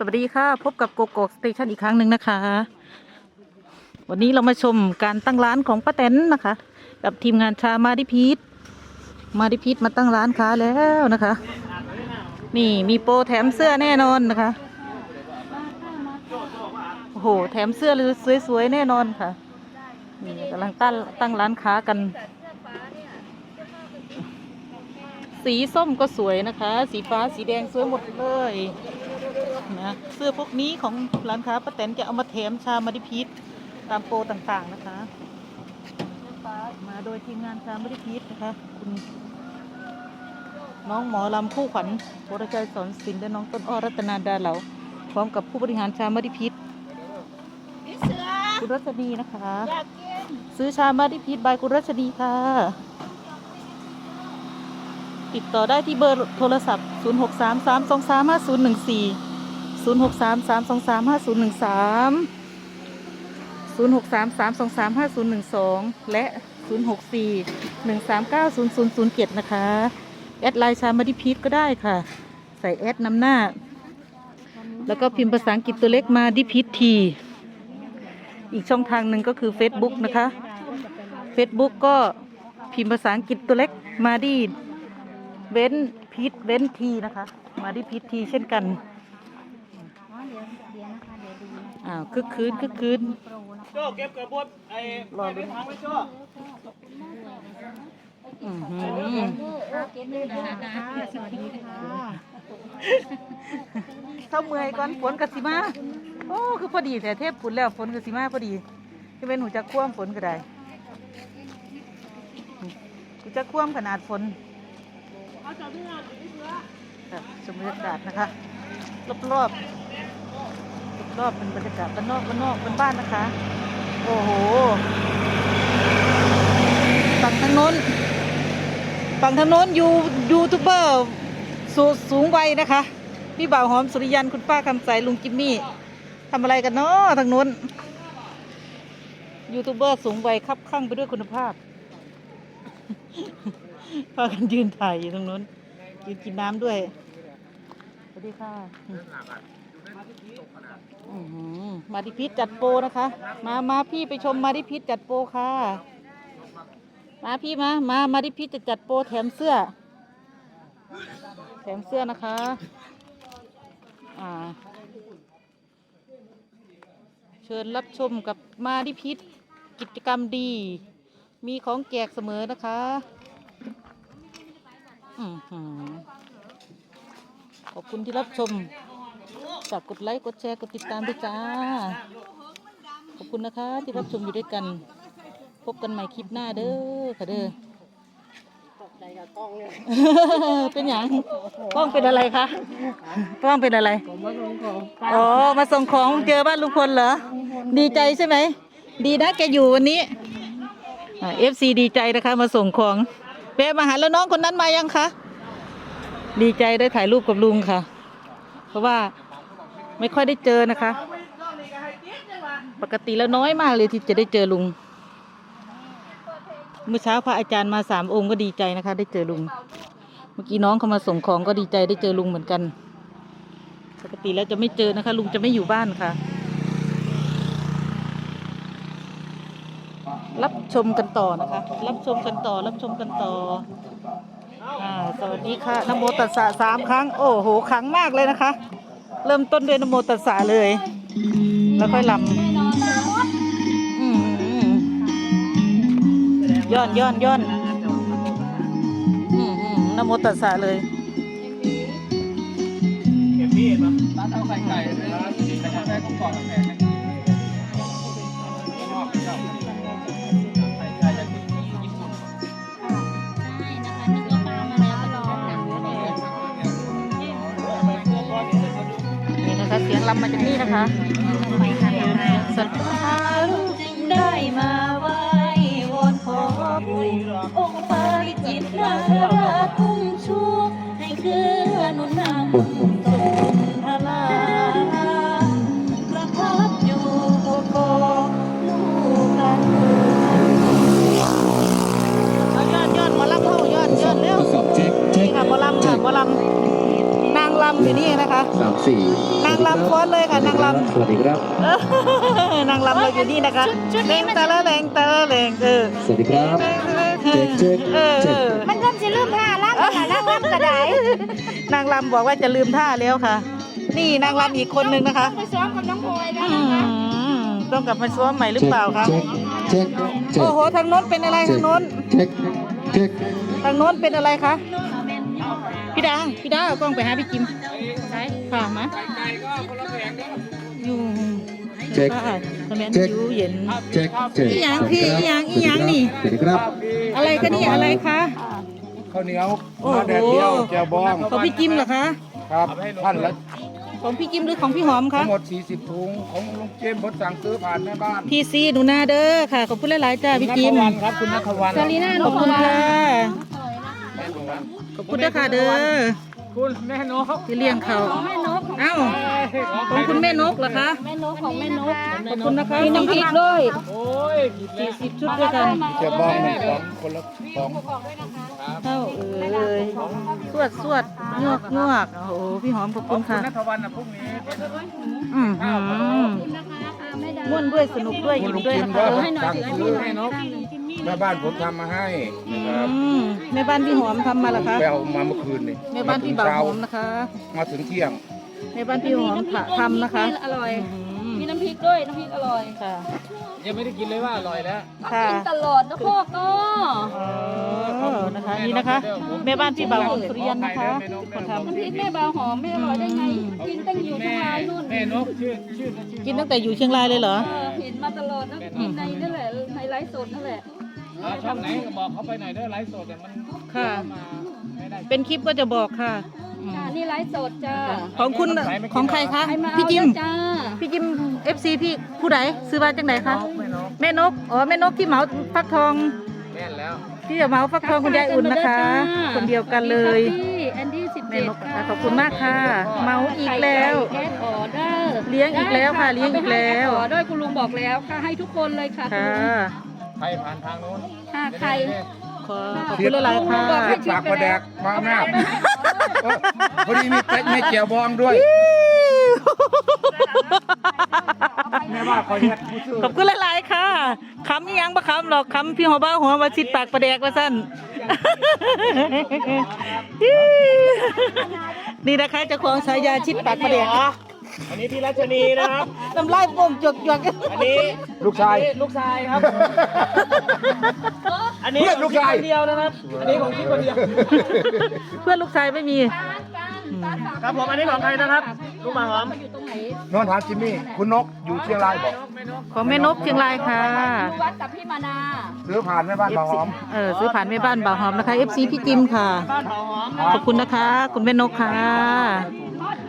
สวัสดีค่ะ พบกับโกโก้สเตชันอีกครั้งหนึ่งนะคะ วันนี้เรามาชมการตั้งร้านของป้าแตนนะคะ กับทีมงานชามาดิพีทมาดิพีทมาตั้งร้านค้าแล้วนะคะ นี่มีโปรแถมเสื้อแน่นอนนะคะโอ้โหแถมเสื้อเลยสวยๆแน่นอนค่ะนี่กำลังตั้งตั้งร้านค้ากัน สีส้มก็สวยนะคะ สีฟ้าสีแดงสวยหมดเลย นะเสื้อพวกนี้ของร้านค้าป้าแตนจะเอามาแถมชามาดิพีทตามโปรต่างๆนะคะ มาโดยทีมงานชามาดิพีทนะคะ คุณน้องหมอลำคู่ขวัญวรชัยสอนศิลป์และน้องต้นอ้อรัตนาดาเหลาพร้อมกับผู้บริหารชามาดิพีทคุณรัชนีนะคะ ซื้อชามาดิพีทบายคุณรัชนีค่ะ ติดต่อได้ที่เบอร์โทรศัพท์ 0 6 3 3 2 3 5 0 1 4 0 6 3 3 2 3 5 0 1 3 0 6 3 3 2 3 5 0 1 2และ0 6 4 1 3 9 0 0 0 7นะคะ แอดไลน์ชามาดิพีทก็ได้ค่ะ ใส่แอดนำหน้า แล้วก็พิมพ์ภาษาอังกฤษตัวเล็กมาดิพีทที อีกช่องทางหนึ่งก็คือ Facebook นะคะ Facebook ก็พิมพ์ภาษาอังกฤษตัวเล็กมาดีเว้นพีทเว้นทีนะคะ มาที่พีททีเช่นกัน อ้าวคึกคืนคึกคืนโจ้เก็บกระบดไอ้รอดูไปทางไว้โจ้อื้อหือเท่าเมื่อยก่อนฝนกสิมา โอ้คือพอดีแต่เทพฝนแล้วฝนกสิมาพอดีจะเป็นหูจะคว่ำฝนก็ได้หูจะคว่ำขนาดฝนครับชมบรรยากาศนะคะรอบรอบ รอบๆเป็นบรรยากาศบ้านนอกบ้านนอกบ้านบ้านนะคะ โอ้โหฝั่งทางโน้นฝั่งทางโน้นยูยูทูบเบอร์สูสูงวัยนะคะ พี่บ่าวหอมสุริยันคุณป้าคำใสลุงจิมมี่ทำอะไรกันเนาะทางโน้นยูทูบเบอร์สูงวัยคับข้างไปด้วยคุณภาพพากันยืนถ่ายอยู่ตรงโน้นยืนกินน้ำด้วยสวัสดีค่ะ อื้อหือมาดิพิษจัดโปรนะคะ มามาพี่ไปชมมาดิพิษจัดโปรค่ะ มาพี่มา มามาดิพิษจะจัดโปรแถมเสื้อ แถมเสื้อนะคะ อ่า เชิญรับชมกับมาดิพิษกิจกรรมดี มีของแจกเสมอนะคะอือหือขอบคุณที่รับชม ฝากกดไลค์กดแชร์กดติดตามด้วยจ้า ขอบคุณนะคะที่รับชมอยู่ด้วยกัน พบกันใหม่คลิปหน้าเด้อค่ะเด้อเป็นอย่างกล้องเป็นอะไรคะกล้องเป็นอะไรอ๋อมาส่งของเจอบ้านลุงพลเหรอดีใจใช่ไหมดีนะแกอยู่วันนี้เอฟซีดีใจนะคะ มาส่งของแวะมาหาแล้วน้องคนนั้นมายังคะดีใจได้ถ่ายรูปกับลุงค่ะ เพราะว่า ไม่ค่อยได้เจอนะคะ ปกติแล้วน้อยมากเลยที่จะได้เจอลุง เมื่อเช้าพระอาจารย์มาสามองค์ก็ดีใจนะคะ ได้เจอลุง เมื่อกี้น้องเขามาส่งของก็ดีใจได้เจอลุงเหมือนกัน ปกติแล้วจะไม่เจอนะคะ ลุงจะไม่อยู่บ้านค่ะ รับชมกันต่อนะคะ รับชมกันต่อ รับชมกันต่ออสวัสดีค่ะนโมตัสสะสามครั้ง โอ้โหครั้งมากเลยนะคะ เริ่มต้นด้วยนโมตัสสะเลย แล้วค่อยลำอืมย้อนย้อนย้อนอืมอืมนโมตัสสะเลย เก็บมีดมาตัดเอาไก่ไก่เลยนะแต่ก็ได้กุ้งกรอดแตก ลำมาจากนี่นะคะสัตว์จึงได้มาไหว้วอนขอบุญองค์ปาริจิตนาคราชทุ่งชูให้เกื้อหนุนนำสุนทลาประทับอยู่โกโกลูกหลานเอาย้อนย้อนหมอลำเข้าย้อนย้อนเร็วทดสอบเช็คเช็นี่คค่ะหมอลำค่ะหมอลำนางลำอยู่นี่นะคะสามสี่นางรำฟ้อนเลยค่ะนางรำสวัสดีครับเออนางรำเราอยู่นี่นะคะแรงตะละแรงตะละแรงเออสวัสดีครับเจ๊กเจ๊กเออเจ๊กมันเริ่มจะลืมท่าล่ำค่ะล่ำล่ำกระไดนางรำบอกว่าจะลืมท่าแล้วค่ะ นี่นางรำอีกคนนึงนะคะไปซ้อมกับน้องพลอยแล้วอืนะคะมต้องกลับมาซ้อมใหม่หรือเปล่าคะเจ๊กเจ๊กเจ๊กโอ้โหทางโน้นเป็นอะไรทางโน้นเจ๊กเจ๊กทางโน้นเป็นอะไรคะ พี่ดา พี่ดาเอากล้องไปหาพี่จิมใช่ค่ะมาอยู่เจ๊กค่ะคอมเมนต์เจ๊กอยู่เย็นเจ๊กเจ๊กอีหยังพี่อีหยังอีหยังนี่สวัสดีครับ อะไรคะนี่อะไรคะข้าวเหนียวโอ้โหข้าวแดดเดียวแจ่วบองของพี่จิมเหรอคะ ครับท่านละของพี่จิมหรือของพี่หอมคะทั้งหมด 40 ถุงของลุงเจมส์ผมสั่งซื้อผ่านแม่บ้าน พี่ซีหนูนาเด้อค่ะ ขอบคุณหลาย ๆ จ้าพี่จิมนัทวันครับคุณนัทวันซาลีน่าขอบคุณค่ะแม่นวัน ขอบคุณด้วยค่ะเด้อคุณแม่นกที่เลี้ยงเขาแม่นกของเอ้าของคุณแม่นกเหรอคะแม่นกของแม่นกขอบคุณนะคะมีน้ำพริกด้วยโอ้ยผิดแล้วสิบชุดด้วยกันแจ่วบองหนึ่งของคนละสองเท่าเอ้ยสวดสวดงวกงวกโอ้โหพี่หอมขอบขคุอบณคุค่ะณนัทวันนะพรุ่งนี้อืมหืมม่วนด้วยสนุกด้วยคุอิ่ณมลุงด้วยจิมนะก็คะสั่งซื้อให้นก แม่บ้านผมทำมาให้อืนะครับมแม่บ้านพี่หอมทำมาเหรอคะไปเอามาเมื่อคืนนี่แม่บ้านพี่บ่าวเช้หอมนะคะมาถึงเที่ยงแม่บ้านพี่หอมทำนะคะอร่อย อืมมีน้ำพริกด้วยน้ำพริกอร่อยค่ะยังไม่ได้กินเลยว่าอร่อยแล้วค่ะกินตลอดนะพ่อก็อ๋อนะคะนี่นะคะ แม่บ้านพี่บ่าวหอมสุริยันนะคะคนทน้ำพริกแม่บาวหอมไม่อร่อยได้ไง กินตั้งอยู่ทั้งรายนู่นแม่นกชื่อชื่อำกินตั้งแต่อยู่เชียงรายเลยเหรอ เออเห็นมาตลอดนะกินในนั่นแหละในไลฟ์สดนั่นแหละ อ่าช่องไหนก็บอกเขาไปหน่อยเด้อไลฟ์สดเนี่ยมันค่ะ มาไม่ได้เป็นคลิปก็จะบอกค่ะอืมจ้านี่ไลฟ์สดจ้าของคุณของใครคะใครมาเอาพี่จิมเด้อจ้าพี่จิม FC พี่ผู้ใดซื้อมาจากไหนคะไม่นกแม่นกอ๋อแม่นกที่เหมาฟักทองแม่นแล้ว ที่จะเหมาฟักทองคุณยายอุ่นนะคะ คนเดียวกันเลยแอนดี้สิบแม่เจ็ดนกนะคะขอบคุณมากค่ะเมาอีกแล้วแก๊สออเดอร์เลี้ยงอีกแล้วค่ะเลี้ยงอีกแล้วขอด้วยคุณลุงบอกแล้วค่ะให้ทุกคนเลยค่ะค่ะ ใครผ่านทางโน้นถ้าใคร ขอขอบคุณหลายๆค่ะบอกให้ปากประแดกมาหน้าเอ้อพอดีมีเป็ดมีเจียวบองด้วย แม่ว่าคอยเฮ็ดผู้ชื่อขอบคุณหลายๆค่ะคำอีหยังบ่คำหรอกคำพี่หัวบ้าหัวมาชิดปากประแดกว่าสั้น นี่นะคะเจ้าของฉายาชิดปากประแดก อันนี้พี่รัชนีนะครับ น้ำลายโป่งจกจกอันนี้ลูกชายลูกชายครับ อันนี้เพื่อนลูกชาย คนเดียวนะครับ อันนี้ของพี่คนเดียว เพื่อนลูกชายไม่มี ครับผมอันนี้ของใครนะครับลูกหมาหอมอยู่ตรงไหนนอนถามจิมมี่ คุณนกอยู่เชียงรายบอก ของแม่นกเชียงรายค่ะ วัดกับพี่มานาซื้อผ่านแม่บ้านบางหอม เออซื้อผ่านแม่บ้านบ่าวหอมนะคะ FC พี่จิมค่ะขอบคุณนะคะ คุณแม่นกค่ะ